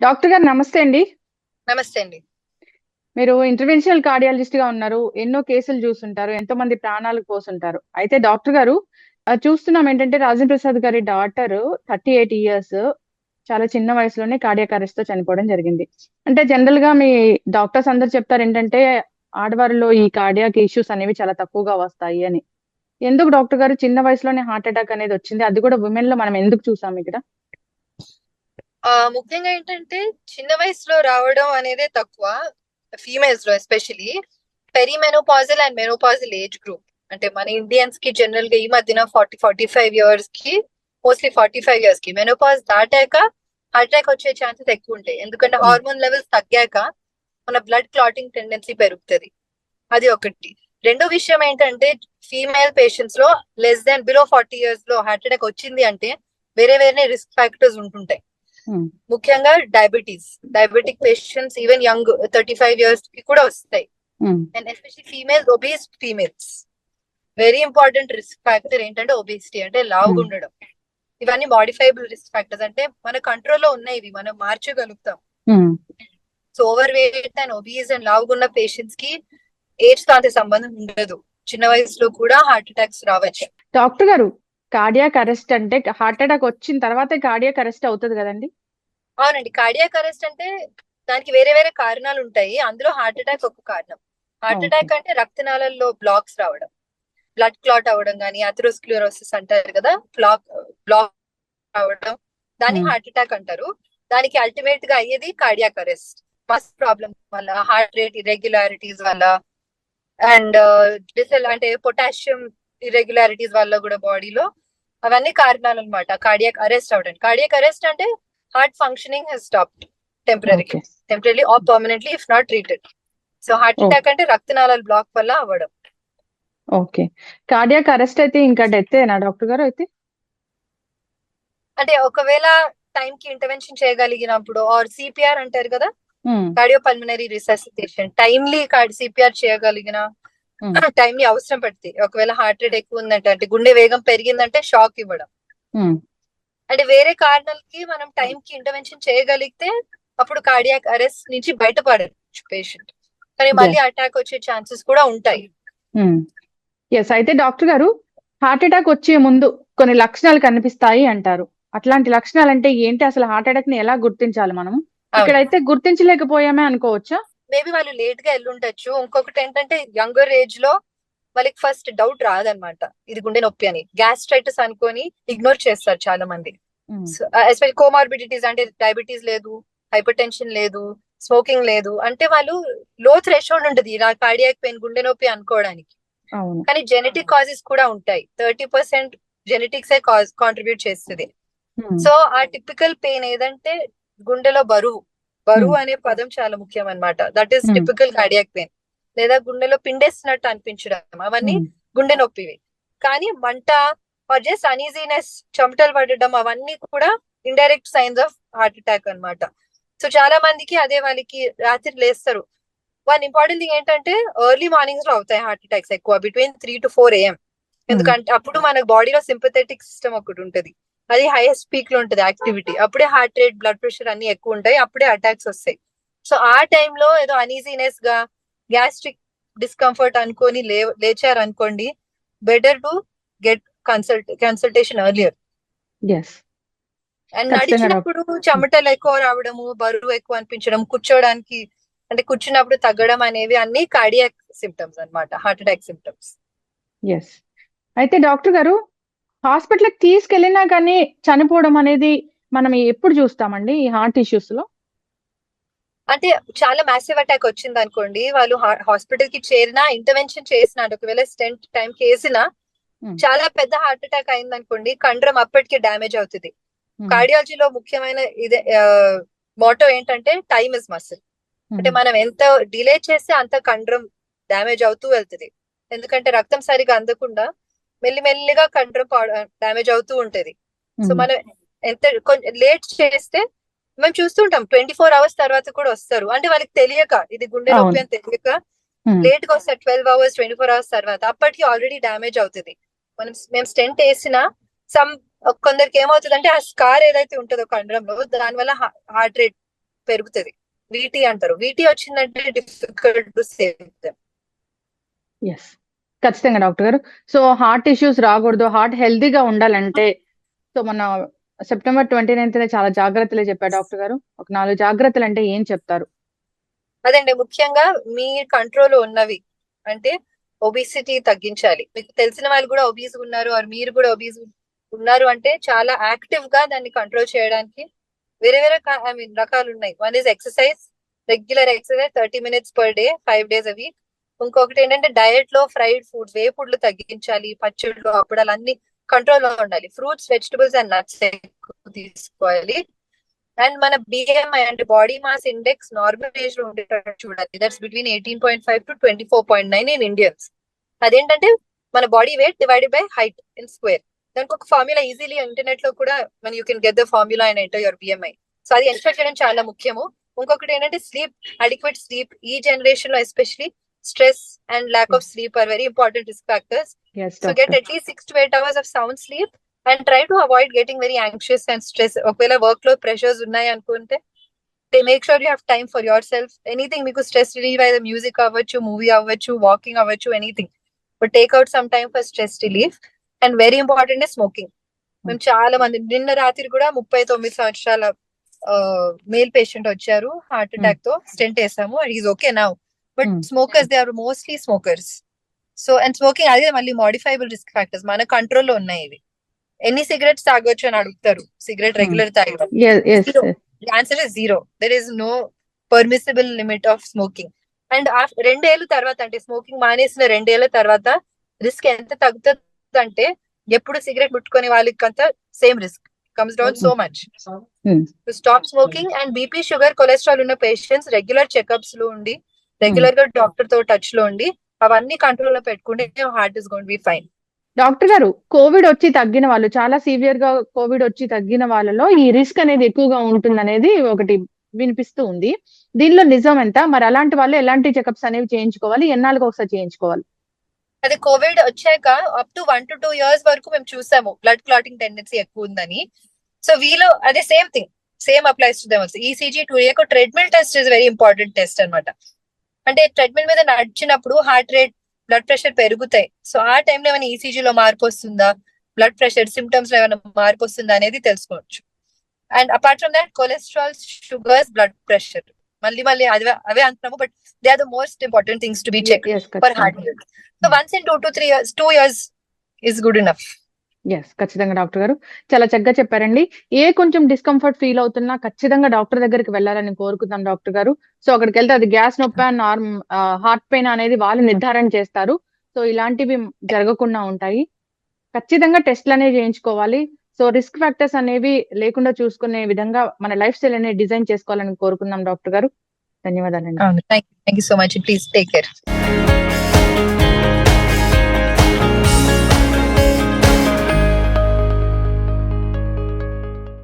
Doctor గారు నమస్తే అండి. నమస్తే అండి. మీరు ఇంటర్వెన్షనల్ కార్డియాలజిస్ట్గా ఉన్నారు. ఎన్నో కేసులు చూస్తుంటారు ఎంతో మంది ప్రాణాలు పోస్తుంటారు అయితే డాక్టర్ గారు చూస్తున్నాం ఏంటంటే రాజేంద్ర ప్రసాద్ గారి డాటర్ థర్టీ ఎయిట్ ఇయర్స్ చాలా చిన్న వయసులోనే కార్డియాక్ అరెస్ట్తో చనిపోవడం జరిగింది. అంటే జనరల్గా మీ డాక్టర్స్ అందరు చెప్తారు ఏంటంటే ఆడవారిలో ఈ కార్డియాక్ ఇష్యూస్ అనేవి చాలా తక్కువగా వస్తాయి అని. ఎందుకు డాక్టర్ గారు చిన్న వయసులోనే హార్ట్ అటాక్ అనేది వచ్చింది? అది కూడా ఉమెన్లో మనం ఎందుకు చూసాం ఇక్కడ? ముఖ్యంగా ఏంటంటే చిన్న వయసులో రావడం అనేదే తక్కువ ఫీమేల్స్లో especially perimenopausal and menopausal age group అంటే మన ఇండియన్స్కి జనరల్గా ఈ మధ్యన ఫార్టీ ఫార్టీ ఫైవ్ ఇయర్స్కి మోస్ట్లీ ఫార్టీ ఫైవ్ ఇయర్స్కి. మెనోపాజ్ దాటాక హార్ట్ అటాక్ వచ్చే ఛాన్సెస్ ఎక్కువ ఉంటాయి. ఎందుకంటే Hmm. హార్మోన్ లెవెల్స్ తగ్గాక మన బ్లడ్ క్లాటింగ్ టెండెన్సీ పెరుగుతుంది. అది ఒకటి. రెండో విషయం ఏంటంటే ఫీమేల్ పేషెంట్స్లో లెస్ దాన్ బిలో ఫార్టీ ఇయర్స్లో హార్ట్ అటాక్ వచ్చింది అంటే వేరే వేరే రిస్క్ ఫ్యాక్టర్స్ ఉంటుంటాయి. Hmm. ముఖ్యంగా diabetes. Diabetic patients even young thirty five ఇయర్స్కి కూడా వస్తాయి. And especially female obese females very important risk factor ఏంటంటే ఒబేసిటీ అంటే లావుగా Hmm. ఉండడం. ఇవన్నీ మాడిఫైబుల్ రిస్క్ ఫ్యాక్టర్స్ అంటే మన కంట్రోల్లో ఉన్నాయి ఇవి మనం మార్చగలుగుతాం. So over weight and obese and లావుగా ఉన్న పేషెంట్స్కి ఏజ్తో అంత సంబంధం ఉండదు. చిన్న వయసులో కూడా హార్ట్ అటాక్స్ రావచ్చు. డాక్టర్ గారు కార్డియాక్ అరెస్ట్ అంటే హార్ట్ అటాక్ వచ్చిన తర్వాతే కార్డియాక్ అరెస్ట్ అవుతుంది కదండి? అవునండి. కార్డియాక్ అరెస్ట్ అంటే దానికి వేరే వేరే కారణాలు ఉంటాయి. అందులో హార్ట్ అటాక్ ఒక కారణం. హార్ట్. అటాక్ అంటే రక్తనాళాల్లో బ్లాక్స్ రావడం. బ్లడ్ క్లాట్ అవ్వడం కానీ అథెరోస్క్లెరోసిస్ అంటారు కదా? బ్లాక్ బ్లాక్ రావడం. దాన్ని. హార్ట్ అటాక్ అంటారు. దానికి అల్టిమేట్గా అయ్యేది కార్డియాక్ అరెస్ట్ మస్ ప్రాబ్లం వల్ల హార్ట్ రేట్ ఇరెగ్యులారిటీస్ వల్ల అండ్ డిసెల్ అంటే పొటాషియం ఇరెగ్యులారిటీస్ వల్ల కూడా బాడీలో అవన్నీ కారణాలు అనమాట కార్డియాక్ అరెస్ట్ అవడం కార్డియాక్ అరెస్ట్ అంటే heart functioning has stopped temporary. Temporary or permanently if not treated. So heart. Attack అంటే రక్తనాళాల బ్లాక్ వల్ల అవ్వడం. ఓకే. కార్డియాక్ అరెస్ట్ అయితే ఇంకా డెత్తేనా డాక్టర్ గారు అయితే? అంటే ఒకవేళ టైం కి ఇంటర్వెన్షన్ చేయగలిగినప్పుడు ఆర్ సిపిఆర్ అంటారు కదా? Cardio pulmonary resuscitation. Timely CPR చేయగలిగిన టైమ్లీ అవసరం పడుతుంది ఒకవేళ హార్ట్ రేట్ ఎక్కువ ఉందంటే అంటే గుండె వేగం పెరిగిందంటే షాక్ ఇవ్వడం. అంటే వేరే కారణాలకి మనం టైం కి ఇంటర్వెన్షన్ చేయగలిగితే అప్పుడు కార్డియాక్ అరెస్ట్ నుంచి బయటపడచ్చు పేషెంట్. కానీ మళ్ళీ అటాక్ వచ్చే ఛాన్సెస్ కూడా ఉంటాయి. ఎస్ అయితే డాక్టర్ గారు హార్ట్ అటాక్ వచ్చే ముందు కొన్ని లక్షణాలు కనిపిస్తాయి అంటారు. అట్లాంటి లక్షణాలు అంటే ఏంటి? అసలు హార్ట్ అటాక్ని ఎలా గుర్తించాలి మనం? ఇక్కడైతే గుర్తించలేకపోయామే అనుకోవచ్చా? మేబీ వాళ్ళు లేట్గా వెళ్ళుండొచ్చు ఇంకొకటి ఏంటంటే యంగర్ ఏజ్లో వాళ్ళకి ఫస్ట్ డౌట్ రాదనమాట. ఇది గుండె నొప్పి అని. గ్యాస్ట్రైటిస్ అనుకొని ఇగ్నోర్ చేస్తారు చాలా మంది ఉమ్, ఎస్పెషల్ కోమార్బిడిటీస్ అంటే డయాబెటీస్ లేదు హైపర్ టెన్షన్ లేదు స్మోకింగ్ లేదు. అంటే వాళ్ళు లో థ్రెషోల్డ్ ఉంటుంది. ఇలా కార్డియాక్ పెయిన్ గుండె నొప్పి అనుకోవడానికి. కానీ జెనెటిక్ కాజెస్ కూడా ఉంటాయి. థర్టీ పర్సెంట్ జెనెటిక్స్ కాంట్రిబ్యూట్ చేస్తుంది. ఉమ్, సో ఆ టిపికల్ పెయిన్ ఏదంటే గుండెలో బరువు. బరువు. అనే పదం చాలా ముఖ్యం అన్నమాట that is. Typical cardiac pain లేదా గుండెలో పిండేస్తున్నట్టు అనిపించడం. అవన్నీ గుండె నొప్పివి. కానీ మంట ఆర్ జస్ట్ అనీజీనెస్ చెమటలు పడడం అవన్నీ కూడా indirect signs of heart attack అన్నమాట. సో చాలా మందికి అదే వాళ్ళకి రాత్రి లేస్తారు. వన్ ఇంపార్టెంట్ థింగ్ ఏంటంటే ఎర్లీ మార్నింగ్స్లో అవుతాయి హార్ట్ అటాక్స్ ఎక్కువ between three to four AM ఎందుకంటే అప్పుడు మన బాడీలో సింపథెటిక్ సిస్టమ్ ఒకటి ఉంటది. అది హైయెస్ట్ పీక్లో ఉంటది యాక్టివిటీ అప్పుడే హార్ట్ రేట్ బ్లడ్ ప్రెషర్ అన్ని ఎక్కువ ఉంటాయి. అప్పుడే అటాక్స్ వస్తాయి. సో ఆ టైంలో ఏదో అనీజీనెస్గా గ్యాస్ట్రిక్ డిస్కంఫర్ట్ అనుకొని లే లేచారు అనుకోండి better to get consult consultation earlier and నడిచినప్పుడు చెమటలు ఎక్కువ రావడము బరువు ఎక్కువ అనిపించడం కూర్చోవడానికి అంటే కూర్చున్నప్పుడు తగ్గడం అనేవి అన్ని కార్డియాక్ సిమ్టమ్స్ అన్నమాట హార్ట్ అటాక్ సిమ్టమ్స్ అయితే డాక్టర్ గారు హాస్పిటల్కి తీసుకెళ్ళినా కానీ చనిపోవడం అనేది మనం ఎప్పుడు చూస్తామండి ఈ హార్ట్ ఇష్యూస్లో? అంటే చాలా మ్యాసివ్ అటాక్ వచ్చింది అనుకోండి వాళ్ళు హాస్పిటల్కి చేరినా ఇంటర్వెన్షన్ చేసినా ఒకవేళ స్టెంట్ టైం కి వేసినా Hmm. చాలా పెద్ద హార్ట్ అటాక్ అయింది అనుకోండి కండ్రం అప్పటికే డ్యామేజ్ అవుతుంది. కార్డియాలజీలో ముఖ్యమైన ఇదే మోటో ఏంటంటే టైమ్ ఇస్ మసిల్ అంటే మనం ఎంత డిలే చేస్తే అంత కండ్రం డ్యామేజ్ అవుతూ వెళ్తుంది. ఎందుకంటే రక్తం సరిగా అందకుండా మెల్లిమెల్లిగా కండ్రం డ్యామేజ్ అవుతూ ఉంటది. సో మనం ఎంత కొంచెం లేట్ చేస్తే మేము చూస్తుంటాం ట్వంటీ ఫోర్ అవర్స్ తర్వాత కూడా వస్తారు. అంటే వాళ్ళకి తెలియక ఇది గుండె నొప్పి. అని తెలియక లేట్గా వస్తారు. Twelve hours twenty four hours తర్వాత అప్పటికి ఆల్రెడీ డ్యామేజ్ అవుతుంది. మనం మేము స్టెంట్ వేసినా సమ్ కొందరికి ఏమవుతుందంటే ఆ స్కార్ ఏదైతే ఉంటుందో కండరంలో దానివల్ల హార్ట్ రేట్ పెరుగుతుంది. వీటీ అంటారు. వీటీ వచ్చిందంటే difficult to save them. Yes ఖచ్చితంగా డాక్టర్ గారు. సో హార్ట్ ఇష్యూస్ రాకూడదు. హార్ట్ హెల్దీగా ఉండాలంటే సో మన సెప్టెంబర్ ట్వంటీ నైన్త్ చాలా జాగ్రత్తలే చెప్పారు డాక్టర్ గారు. ఒక నాలుగు జాగ్రత్తలు అంటే ఏం చెప్తారు? అదండి. ముఖ్యంగా మీ కంట్రోల్ ఉన్నవి. అంటే ఒబిసిటీ తగ్గించాలి. మీకు తెలిసిన వాళ్ళు కూడా ఒబీస్ ఉన్నారు ఆర్ మీరు కూడా ఒబీస్ ఉన్నారు అంటే చాలా యాక్టివ్గా దాన్ని కంట్రోల్ చేయడానికి వేరే వేరే ఐ మీన్ రకాలు ఉన్నాయి. One is exercise. Regular exercise thirty minutes per day five days a week. ఇంకొకటి ఏంటంటే డయట్లో ఫ్రైడ్ ఫుడ్స్ వేపుడ్లు తగ్గించాలి పచ్చళ్ళు అప్పుడాలు అన్ని కంట్రోల్లో ఉండాలి. ఫ్రూట్స్ వెజిటబుల్స్ అండ్ నట్స్ ఎక్కువ తీసుకోవాలి. అండ్ మన బిఎంఐ అంటే బాడీ మాస్ ఇండెక్స్ నార్మల్ ఏజ్లో ఉండేటట్టు చూడాలి. That's between eighteen point five to twenty four point nine in Indians అదేంటంటే మన body weight divided by height in square దానికి ఒక ఫార్ములా ఈజీలీ ఇంటర్నెట్లో కూడా మన you can get the formula and enter your BMI so అది ensure చేయడం చాలా ముఖ్యము. ఇంకొకటి ఏంటంటే స్లీప్ అడిక్వేట్ స్లీప్ ఈ జనరేషన్లో especially stress and lack of sleep are very important risk factors so get at least six to eight hours of sound sleep and try to avoid getting very anxious and stress ఒకవేళ వర్క్లో pressures ఉన్నాయి అనుకుంటే they make sure you have time for yourself anything మీకు stress relieve అయితే music అవ్వచ్చు movie అవ్వచ్చు walking అవ్వచ్చు anything but take out some time for stress relief and very important smoking మేము చాలా మంది నిన్న రాత్రి కూడా ముప్పై తొమ్మిది సంవత్సరాల మేల్ పేషెంట్ వచ్చారు హార్ట్ అటాక్తో స్టెంట్ వేసాము. And is okay now but Hmm. Smokers they are mostly smokers. So and smoking అదే మళ్ళీ మాడిఫైబుల్ రిస్క్ ఫ్యాక్టర్స్. మన కంట్రోల్లో ఉన్నాయి ఇవి. ఎన్ని సిగరెట్స్ తాగొచ్చు అని అడుగుతారు. Cigarette Hmm. రెగ్యులర్ తాగడం. Answer is zero there is no permissible limit of smoking and రెండేళ్ళ తర్వాత అంటే స్మోకింగ్ మానేసిన రెండేళ్ళ తర్వాత రిస్క్ ఎంత తగ్గుతుంది అంటే ఎప్పుడు సిగరెట్ ముట్టుకునే వాళ్ళకి అంతా same risk. Comes down so much. Stop smoking and BP sugar cholesterol ఉన్న పేషెంట్స్ రెగ్యులర్ చెకప్స్లో ఉండి రెగ్యులర్గా డాక్టర్తో టచ్లో ఉండి అవన్నీ కంట్రోల్లో పెట్టుకుంటే heart is gonna be fine doctor గారు కోవిడ్ వచ్చి తగ్గిన వాళ్ళు చాలా సివియర్గా కోవిడ్ వచ్చి తగ్గిన వాళ్ళలో ఈ రిస్క్ అనేది ఎక్కువగా ఉంటుంది అనేది ఒకటి వినిపిస్తూ ఉంది. దీనిలో నిజం ఎంత? మరి అలాంటి వాళ్ళు ఎలాంటి చెకప్స్ అనేవి చేయించుకోవాలి? ఎన్నాళ్ళకి ఒకసారి చేయించుకోవాలి? అదే కోవిడ్ వచ్చాక up to one two two years వరకు మేము చూసాము బ్లడ్ క్లాటింగ్ టెండెన్సీ ఎక్కువ ఉందని. సో వీలో అదే same thing same applies to them ECG too ఒక treadmill test is very important test అన్నమాట. అంటే ట్రెడ్మిల్ మీద నడిచినప్పుడు హార్ట్ రేట్ బ్లడ్ ప్రెషర్ పెరుగుతాయి. సో ఆ టైంలో ఏమైనా ECG లో మార్పు వస్తుందా? బ్లడ్ ప్రెషర్ సిమ్టమ్స్లో ఏమైనా మార్పు వస్తుందా అనేది తెలుసుకోవచ్చు. And apart from that cholesterol sugars blood pressure మళ్ళీ మళ్ళీ అదే అవే అంటున్నాము but they are the most important things to be check for heart. So once in two to three years two years is good enough yes ఖచ్చితంగా doctor గారు. చాలా చక్కగా చెప్పారండి. ఏ కొంచెం డిస్కంఫర్ట్ ఫీల్ అవుతున్నా ఖచ్చితంగా డాక్టర్ దగ్గరికి వెళ్ళాలని కోరుకుందాం డాక్టర్ గారు. సో అక్కడికి వెళ్తే అది గ్యాస్ నొప్పి నార్మ్ హార్ట్ పెయిన్ అనేది వాళ్ళు నిర్ధారణ చేస్తారు. సో ఇలాంటివి జరగకుండా ఉంటాయి. ఖచ్చితంగా టెస్ట్లు అనేవి చేయించుకోవాలి. సో రిస్క్ ఫ్యాక్టర్స్ అనేవి లేకుండా చూసుకునే విధంగా మన లైఫ్ స్టైల్ అనేది డిజైన్ చేసుకోవాలని కోరుకుందాం డాక్టర్ గారు. ధన్యవాదాలండి. Thank you so much please take care